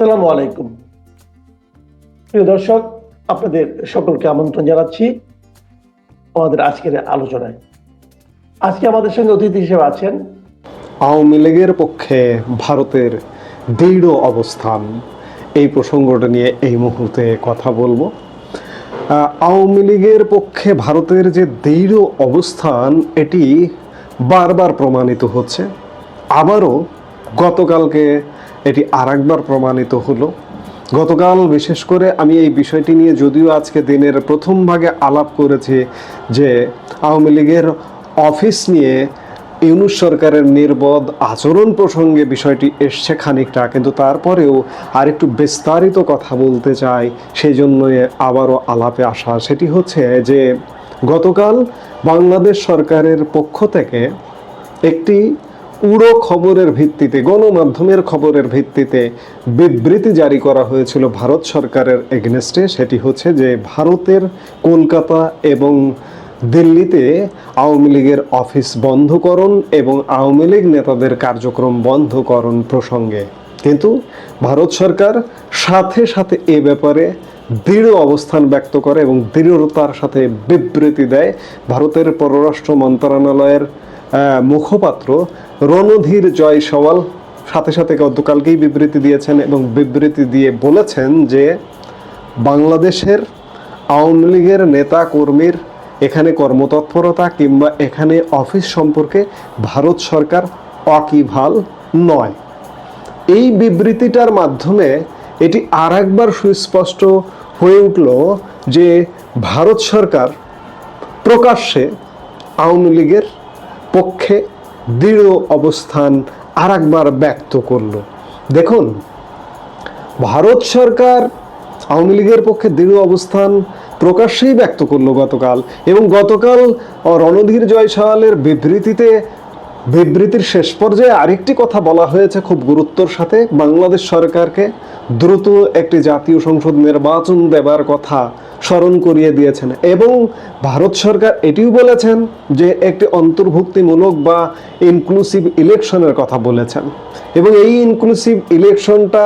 সালামু আলাইকুম। প্রিয় দর্শক, আপনাদের সকলকে আমন্ত্রণ জানাচ্ছি আমাদের আজকের আলোচনায়। আজকে আমাদের সঙ্গে অতিথি হিসেবে আছেন আওয়ামী লীগের পক্ষে ভারতের দৃঢ় অবস্থান। এই প্রসঙ্গটা নিয়ে এই মুহূর্তে কথা বলব। আওয়ামী লীগের পক্ষে ভারতের যে দৃঢ় অবস্থান, এটি বারবার প্রমাণিত হচ্ছে। আবারও গতকালকে এটি আরেকবার প্রমাণিত হলো। গতকাল বিশেষ করে আমি এই বিষয়টি নিয়ে যদিও আজকে দিনের প্রথম ভাগে আলাপ করেছি যে আওয়ামী লীগের অফিস নিয়ে ইউনুস সরকারের নির্বোধ আচরণ প্রসঙ্গে বিষয়টি এসছে খানিকটা, কিন্তু তারপরেও আরেকটু বিস্তারিত কথা বলতে চাই সেই জন্য আবারও আলাপে আসা। সেটি হচ্ছে যে গতকাল বাংলাদেশ সরকারের পক্ষ থেকে একটি উড়ো খবরের ভিত্তিতে, গণমাধ্যমের খবরের ভিত্তিতে বিবৃতি জারি করা হয়েছিল ভারত সরকারের এগনেস্টে। সেটি হচ্ছে যে, ভারতের কলকাতা এবং দিল্লিতে আওয়ামী লীগের অফিস বন্ধকরণ এবং আওয়ামী লীগ নেতাদের কার্যক্রম বন্ধকরণ প্রসঙ্গে। কিন্তু ভারত সরকার সাথে সাথে এ ব্যাপারে দৃঢ় অবস্থান ব্যক্ত করে এবং দৃঢ়তার সাথে বিবৃতি দেয়। ভারতের পররাষ্ট্র মন্ত্রণালয়ের মুখপাত্র রণধীর জয়সওয়াল সাথে সাথে গতকালকেই বিবৃতি দিয়েছেন এবং বিবৃতি দিয়ে বলেছেন যে, বাংলাদেশের আওয়ামী লীগের নেতা কর্মীর এখানে কর্মতৎপরতা কিংবা এখানে অফিস সম্পর্কে ভারত সরকার অকিভাল নয়। এই বিবৃতিটার মাধ্যমে এটি আর একবার সুস্পষ্ট হয়ে উঠল যে, ভারত সরকার প্রকাশ্যে আওয়ামী লীগের পক্ষে দৃঢ় অবস্থান আর একবার ব্যক্ত করল। দেখুন, ভারত সরকার আওয়ামী লীগের পক্ষে দৃঢ় অবস্থান প্রকাশ্যেই ব্যক্ত করল গতকাল এবং গতকাল রণধীর জয়সওয়ালের বিবৃতিতে বিবৃতির শেষ পর্যায়ে আরেকটি কথা বলা হয়েছে খুব গুরুত্বর সাথে। বাংলাদেশ সরকারকে দ্রুত একটি জাতীয় সংসদ নির্বাচন দেবার কথা স্মরণ করিয়ে দিয়েছেন এবং ভারত সরকার এটিও বলেছেন যে একটি অন্তর্ভুক্তিমূলক বা ইনক্লুসিভ ইলেকশনের কথা বলেছেন। এবং এই ইনক্লুসিভ ইলেকশনটা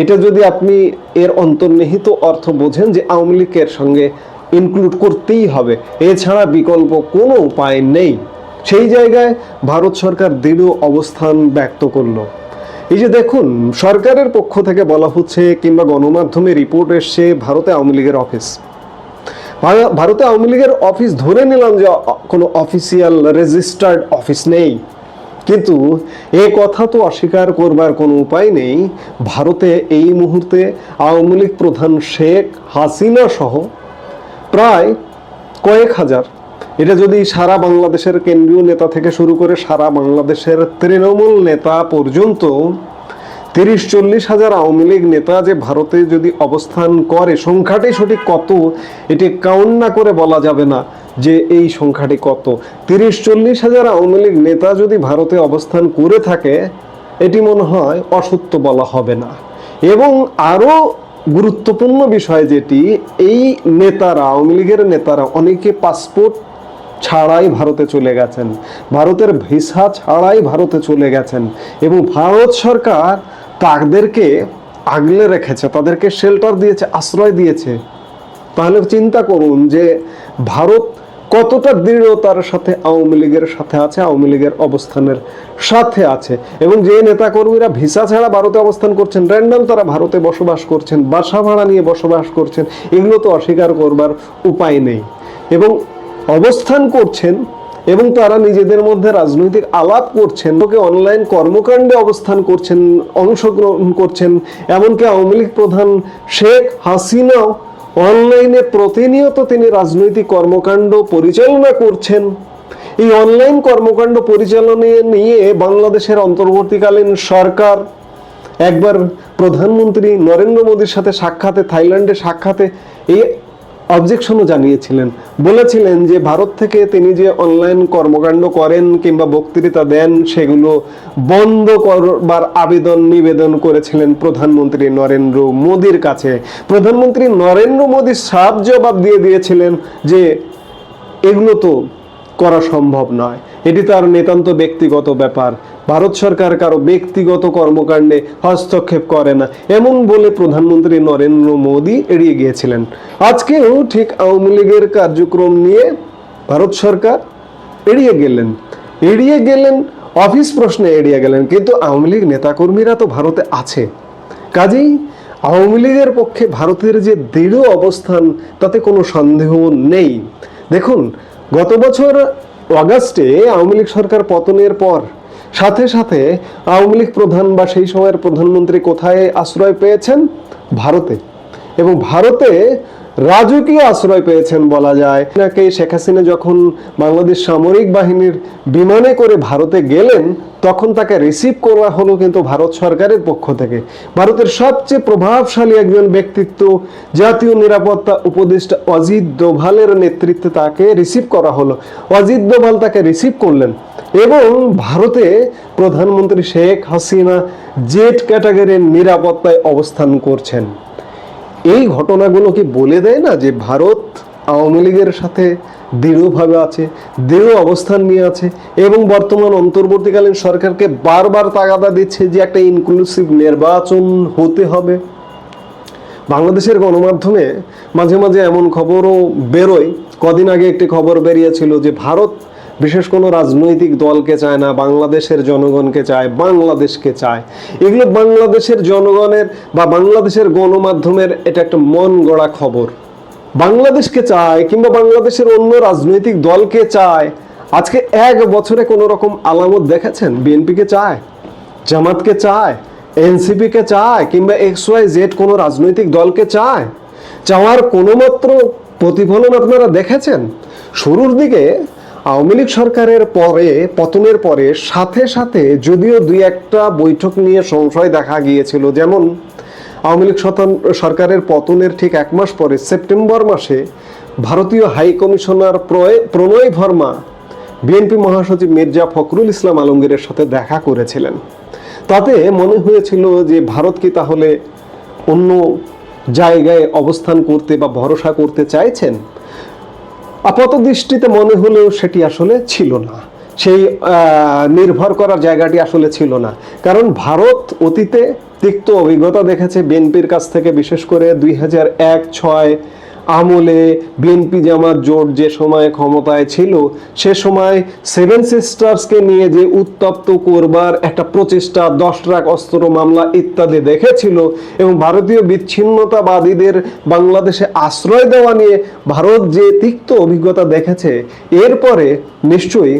এটা যদি আপনি এর অন্তর্নিহিত অর্থ বোঝেন যে আওয়ামী লীগের সঙ্গে ইনক্লুড করতেই হবে, এছাড়া বিকল্প কোনো উপায় নেই। সেই জায়গায় ভারত সরকার দৃঢ় অবস্থান ব্যক্ত করল। এই যে দেখুন, সরকারের পক্ষ থেকে বলা হচ্ছে কিংবা গণমাধ্যমে রিপোর্ট এসছে ভারতে আওয়ামী লীগের অফিস। ভারতে আওয়ামী লীগের অফিস ধরে নিলাম যে কোনো অফিসিয়াল রেজিস্টার্ড অফিস নেই। কিন্তু এ কথা তো অস্বীকার করবার কোনো উপায় নেই। ভারতে এই মুহূর্তে আওয়ামী লীগ প্রধান শেখ হাসিনা সহ প্রায় কয়েক হাজার এটা যদি সারা বাংলাদেশের কেন্দ্রীয় নেতা থেকে শুরু করে সারা বাংলাদেশের তৃণমূল নেতা পর্যন্ত তিরিশ চল্লিশ হাজার আওয়ামী লীগ নেতা যে ভারতে যদি অবস্থান করে, সংখ্যাটি সঠিক কত? এটি কাউন্ট না করে বলা যাবে না যে এই সংখ্যাটি কত। তিরিশ চল্লিশ হাজার আওয়ামী লীগ নেতা যদি ভারতে অবস্থান করে থাকে, এটি মনে হয় অসত্য বলা হবে না। এবং আরও গুরুত্বপূর্ণ বিষয় যেটি, এই নেতারা, আওয়ামী লীগের নেতারা অনেকে পাসপোর্ট ছাড়াই ভারতে চলে গেছেন। ভারতের ভিসা ছাড়াই ভারতে চলে গেছেন এবং ভারত সরকার তাদেরকে আগলে রেখেছে, তাদেরকে শেল্টার দিয়েছে, আশ্রয় দিয়েছে। তাহলে চিন্তা করুন যে ভারত কতটা দৃঢ়তার সাথে আওয়ামী লীগের সাথে আছে, আওয়ামী লীগের অবস্থানের সাথে আছে এবং যে নেতাকর্মীরা ভিসা ছাড়া ভারতে অবস্থান করছেন র্যান্ডাম তারা ভারতে বসবাস করছেন, বাসা ভাড়া নিয়ে বসবাস করছেন, এগুলো তো অস্বীকার করবার উপায় নেই। এবং অবস্থান করছেন এবং তারা নিজেদের মধ্যে রাজনৈতিক আলাপ করছেন, লোকে অনলাইন কর্মকাণ্ডে অবস্থান করছেন, অংশগ্রহণ করছেন, এমনকি আওয়ামী লীগ প্রধান শেখ হাসিনাও অনলাইনে প্রতিনিয়ত তিনি রাজনৈতিক কর্মকাণ্ড পরিচালনা করছেন। এই অনলাইন কর্মকাণ্ড পরিচালনা নিয়ে বাংলাদেশের অন্তর্বর্তীকালীন সরকার একবার প্রধানমন্ত্রী নরেন্দ্র মোদীর সাথে সাক্ষাতে, থাইল্যান্ডে সাক্ষাতে এই অবজেকশনও জানিয়েছিলেন। বলেছিলেন যে ভারত থেকে তিনি যে অনলাইন কর্মকাণ্ড করেন কিংবা বক্তৃতা দেন, সেগুলো বন্ধ করবার আবেদন নিবেদন করেছিলেন প্রধানমন্ত্রী নরেন্দ্র মোদীর কাছে। প্রধানমন্ত্রী নরেন্দ্র মোদী সাফ জবাব দিয়ে দিয়েছিলেন যে এগুলো তো করা সম্ভব নয়। এটি তার নিতান্ত ব্যক্তিগত ব্যাপার। ভারত সরকার কারও ব্যক্তিগত কর্মকাণ্ডে হস্তক্ষেপ করে না, এমন বলে প্রধানমন্ত্রী নরেন্দ্র মোদী এড়িয়ে গিয়েছিলেন। আজকেও ঠিক আওয়ামী লীগের কার্যক্রম নিয়ে ভারত সরকার এড়িয়ে গেলেন। এড়িয়ে গেলেন, অফিস প্রশ্নে এড়িয়ে গেলেন, কিন্তু আওয়ামী লীগ নেতাকর্মীরা তো ভারতে আছে। কাজেই আওয়ামী লীগের পক্ষে ভারতের যে দৃঢ় অবস্থান, তাতে কোনো সন্দেহ নেই। দেখুন, গত বছর অগাস্টে আওয়ামী লীগ সরকার পতনের পর, সাথে সাথে আওয়ামী লীগ প্রধান বা সেই সময়ের প্রধানমন্ত্রী কোথায় আশ্রয় পেয়েছেন? ভারতে। এবং ভারতে রাজকীয় আশ্রয় পেয়েছেন বলা যায়। নাকি শেখ হাসিনা যখন বাংলাদেশ সামরিক বাহিনীর বিমানে করে ভারতে গেলেন তখন তাকে রিসিভ করা হলো কিন্তু ভারত সরকারের পক্ষ থেকে। ভারতের সবচেয়ে প্রভাবশালী একজন ব্যক্তিত্ব, জাতীয় নিরাপত্তা উপদেষ্টা অজিত দোভালের নেতৃত্বে তাকে রিসিভ করা হলো। অজিত দোভাল তাকে রিসিভ করলেন এবং ভারতে প্রধানমন্ত্রী শেখ হাসিনা জেট ক্যাটাগরির নিরাপত্তায় অবস্থান করছেন। এই ঘটনাগুলো কি বলে দেয় না যে ভারত আওয়ামী লীগের সাথে দৃঢ়ভাবে আছে, দৃঢ় অবস্থান নিয়ে আছে এবং বর্তমান অন্তর্বর্তীকালীন সরকারকে বারবার তাগাদা দিচ্ছে যে একটা ইনক্লুসিভ নির্বাচন হতে হবে। বাংলাদেশের গণমাধ্যমে মাঝে মাঝে এমন খবরও বেরোয়। কদিন আগে একটি খবর বেরিয়েছিল যে ভারত বিশেষ কোনো রাজনৈতিক দলকে চায় না, বাংলাদেশের জনগণকে চায়, বাংলাদেশকে চায়। এগুলো বাংলাদেশের জনগণের বা বাংলাদেশের গণমাধ্যমের এটা একটা মন গড়া খবর। বাংলাদেশকে চায় কিংবা বাংলাদেশের অন্য রাজনৈতিক দলকে চায়, আজকে এক বছরে কোনো রকম আলামত দেখেছেন? বিএনপিকে চায়? জামাতকে চায়? এনসিপি কে চায়? কিংবা এক্স ওয়াই জেড কোনো রাজনৈতিক দলকে চায়? চাওয়ার কোনো মাত্র প্রতিফলন আপনারা দেখেছেন? শুরুর দিকে আওয়ামী লীগ সরকারের পরে, পতনের পরে সাথে সাথে যদিও দুই একটা বৈঠক নিয়ে সংশয় দেখা গিয়েছিল, যেমন আওয়ামী লীগ সরকারের পতনের ঠিক এক মাস পরে সেপ্টেম্বর মাসে ভারতীয় high commissioner Pranay Verma BNP মহাসচিব মির্জা ফখরুল ইসলাম আলমগীরের সাথে দেখা করেছিলেন। তাতে মনে হয়েছিল যে ভারত কি তাহলে অন্য জায়গায় অবস্থান করতে বা ভরসা করতে চাইছেন? আপাত দৃষ্টিতে মনে হলেও সেটি আসলে ছিল না। সেই নির্ভর করার জায়গাটি আসলে ছিল না। কারণ ভারত অতীতে তিক্ত অভিজ্ঞতা দেখেছে বিএনপির কাছ থেকে, বিশেষ করে দুই হাজার এক, ছয় আমলে বিএনপি জামাত জোট যে সময় ক্ষমতায় ছিল, সে সময় সেভেন সিস্টার্সকে নিয়ে যে উত্তপ্ত করবার একটা প্রচেষ্টা, দশ লাখ অস্ত্র মামলা ইত্যাদি দেখেছিল এবং ভারতীয় বিচ্ছিন্নতাবাদীদের বাংলাদেশে আশ্রয় দেওয়া নিয়ে ভারত যে তিক্ত অভিজ্ঞতা দেখেছে, এরপরে নিশ্চয়ই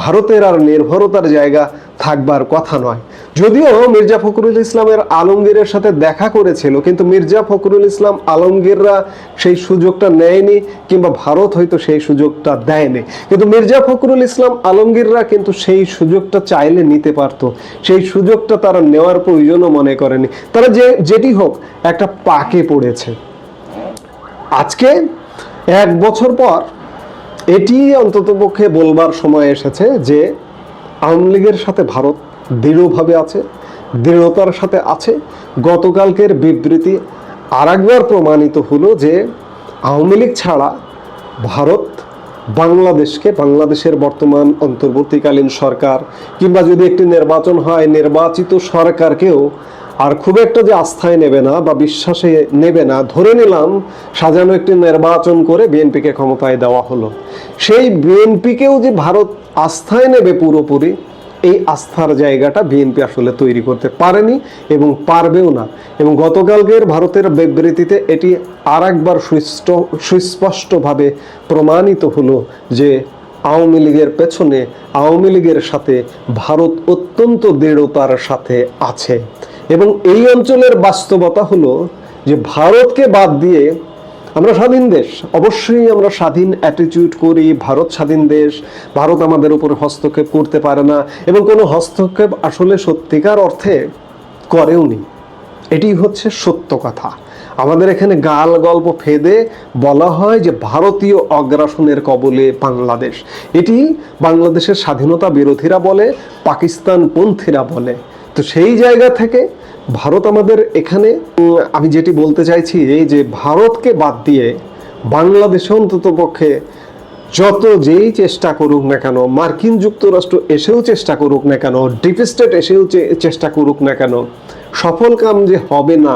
ভারতের আর নির্ভরতার জায়গা থাকবার কথা নয়। যদিও মির্জা ফখরুল ইসলামের আলমগীরের সাথে দেখা করেছিল, কিন্তু মির্জা ফখরুল ইসলাম আলমগীররা সেই সুযোগটা নেয়নি কিংবা ভারত হয়তো সেই সুযোগটা দেয়নি। কিন্তু মির্জা ফখরুল ইসলাম আলমগীররা কিন্তু সেই সুযোগটা চাইলে নিতে পারত। সেই সুযোগটা তারা নেওয়ার প্রয়োজনও মনে করেনি। তারা যে, যেটি হোক, একটা পাকে পড়েছে। আজকে এক বছর পর এটি অন্ততপক্ষে বলবার সময় এসেছে যে, আওয়ামী লীগের সাথে ভারত দৃঢ়ভাবে আছে, দৃঢ়তার সাথে আছে। গতকালকের বিবৃতি আরেকবার প্রমাণিত হলো যে আওয়ামী লীগ ছাড়া ভারত বাংলাদেশকে, বাংলাদেশের বর্তমান অন্তর্বর্তীকালীন সরকার কিংবা যদি একটি নির্বাচন হয়, নির্বাচিত সরকারকেও আর খুব একটা যে আস্থায় নেবে না বা বিশ্বাসে নেবে না, ধরে নিলাম সাজানো একটি নির্বাচন করে বিএনপিকে ক্ষমতায় দেওয়া হলো। সেই বিএনপিকেও যে ভারত আস্থায় নেবে পুরোপুরি এই আস্থার জায়গাটা বিএনপি আসলে তৈরি করতে পারেনি এবং পারবেও না। এবং গতকালকের ভারতের বিবৃতিতে এটি আর একবার সুস্পষ্ট সুস্পষ্টভাবে প্রমাণিত হলো যে আওয়ামী লীগের পেছনে আওয়ামী লীগের সাথে ভারত অত্যন্ত দৃঢ়তার সাথে আছে। এবং এই অঞ্চলের বাস্তবতা হলো যে ভারতকে বাদ দিয়ে আমরা স্বাধীন দেশ। অবশ্যই আমরা স্বাধীন অ্যাটিটিউড করি, ভারত স্বাধীন দেশ। ভারত আমাদের উপর হস্তক্ষেপ করতে পারে না এবং কোনো হস্তক্ষেপ আসলে সত্যিকার অর্থে করেওনি এটি হচ্ছে সত্য কথা। আমাদের এখানে গাল গল্প ফেদে বলা হয় যে ভারতীয় অগ্রাসনের কবলে বাংলাদেশ। এটি বাংলাদেশের স্বাধীনতা বিরোধীরা বলে পাকিস্তান পন্থীরা বলে। তো সেই জায়গা থেকে ভারত আমাদের এখানে আমি যেটি বলতে চাইছি যে ভারতকে বাদ দিয়ে বাংলাদেশে অন্তত পক্ষে যত যেই চেষ্টা করুক না কেন, মার্কিন যুক্তরাষ্ট্র এসেও চেষ্টা করুক না কেন, ডিপ স্টেট এসেও চেষ্টা করুক না কেন, সফল কাম যে হবে না,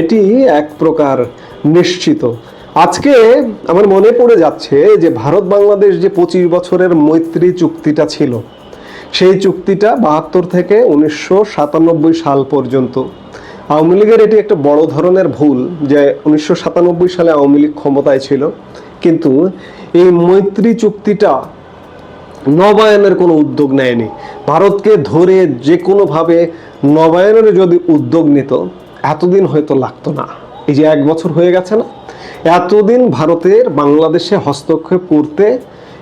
এটি এক প্রকার নিশ্চিত। আজকে আমার মনে পড়ে যাচ্ছে যে ভারত বাংলাদেশ যে পঁচিশ বছরের মৈত্রী চুক্তিটা ছিল সেই চুক্তিটা বাহাত্তর থেকে উনিশশো সাতানব্বই সাল পর্যন্ত। আওয়ামী লীগের এটি একটা বড় ধরনের ভুল যে উনিশশো সাতানব্বই সালে আওয়ামী লীগ ক্ষমতায় ছিল। কিন্তু এই মৈত্রী চুক্তিটা নবায়নের কোনো উদ্যোগ নেয়নি। ভারতকে ধরে যে কোনোভাবে নবায়নের যদি উদ্যোগ নিত, এতদিন হয়তো লাগতো না। এই যে এক বছর হয়ে গেছে না, এতদিন ভারতের বাংলাদেশে হস্তক্ষেপ করতে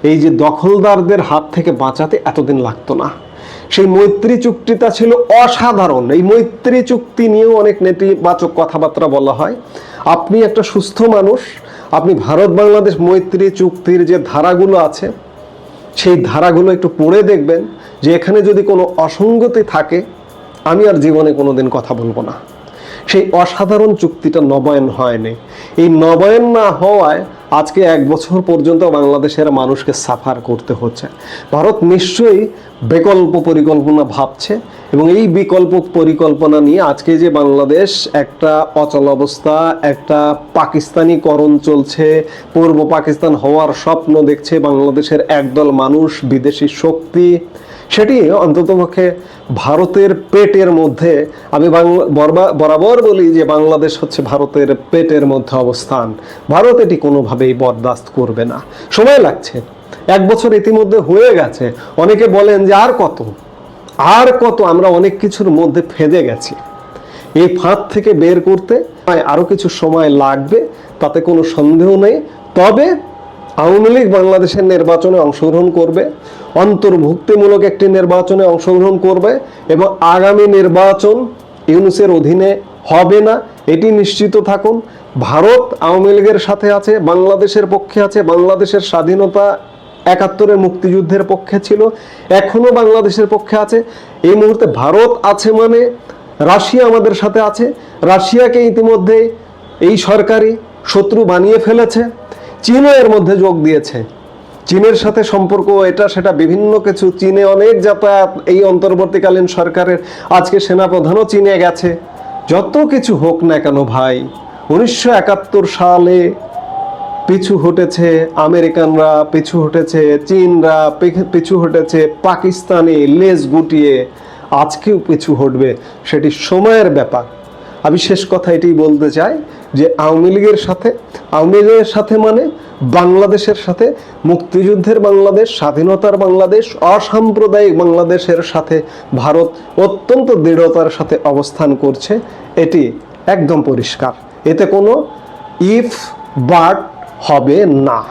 এই যে দখলদারদের হাত থেকে বাঁচাতে এতদিন লাগতো না। সেই মৈত্রী চুক্তিটা ছিল অসাধারণ। এই মৈত্রী চুক্তি নিয়েও অনেক নেতিবাচক কথাবার্তা বলা হয়। আপনি একটা সুস্থ মানুষ, আপনি ভারত বাংলাদেশ মৈত্রী চুক্তির যে ধারাগুলো আছে, সেই ধারাগুলো একটু পড়ে দেখবেন যে এখানে যদি কোনো অসঙ্গতি থাকে, আমি আর জীবনে কোনোদিন কথা বলব না। সেই অসাধারণ চুক্তিটা নবায়ন হয়নি। এই নবায়ন না হওয়ায় আজকে এক বছর পর্যন্ত বাংলাদেশের মানুষকে সাফার করতে হচ্ছে। ভারত নিশ্চয়ই বিকল্প পরিকল্পনা ভাবছে এবং এই বিকল্প পরিকল্পনা নিয়ে আজকে যে বাংলাদেশ একটা অচল অবস্থা, একটা পাকিস্তানিকরণ চলছে, পূর্ব পাকিস্তান হওয়ার স্বপ্ন দেখছে, বাংলাদেশের একদল মানুষ, বিদেশি শক্তি সেটি অন্ততপক্ষে ভারতের পেটের মধ্যে, আমি বরাবর বলি যে বাংলাদেশ হচ্ছে ভারতের পেটের মধ্যে অবস্থান। ভারত এটি কোনোভাবেই বরদাস্ত করবে না। সময় লাগছে। এক বছর ইতিমধ্যে হয়ে গেছে। অনেকে বলেন যে আর কত? আর কত? আমরা অনেক কিছুর মধ্যে ফেদে গেছি। এই ফাঁদ থেকে বের করতে আরও কিছু সময় লাগবে, তাতে কোনো সন্দেহ নেই। তবে আওয়ামী লীগ বাংলাদেশের নির্বাচনে অংশগ্রহণ করবে, অন্তর্ভুক্তিমূলক একটি নির্বাচনে অংশগ্রহণ করবে এবং আগামী নির্বাচন ইউনুসের অধীনে হবে না, এটি নিশ্চিত থাকুন। ভারত আওয়ামী লীগের সাথে আছে, বাংলাদেশের পক্ষে আছে, বাংলাদেশের স্বাধীনতা একাত্তরের মুক্তিযুদ্ধের পক্ষে ছিল এখনও বাংলাদেশের পক্ষে আছে। এই মুহূর্তে ভারত আছে মানে রাশিয়া আমাদের সাথে আছে। রাশিয়াকে ইতিমধ্যে এই সরকারি শত্রু বানিয়ে ফেলেছে। চীনও এর মধ্যে যোগ দিয়েছে। চীনের সাথে সম্পর্ক এটা, সেটা বিভিন্ন কিছু। চীনে অনেক যাতায়াত, এই অন্তর্বর্তীকালীন সরকারের আজকে সেনাপ্রধানও চীনে গেছে। যত কিছু হোক না কেন ভাই, উনিশশো একাত্তর সালে পিছু হটেছে আমেরিকানরা, পিছু হটেছে চীনরা পিছু হটেছে পাকিস্তানি লেজ গুটিয়ে। আজকেও পিছু হটবে, সেটি সময়ের ব্যাপার। আমি শেষ কথা এটাই বলতে চাই যে আওয়ামী লীগের সাথে, আওয়ামী লীগের সাথে মানে বাংলাদেশের সাথে, মুক্তিযুদ্ধের বাংলাদেশ, স্বাধীনতার বাংলাদেশ, অসাম্প্রদায়িক বাংলাদেশের সাথে ভারত অত্যন্ত দৃঢ়তার সাথে অবস্থান করছে, এটি একদম পরিষ্কার। এতে কোনো ইফ বাট হবে না।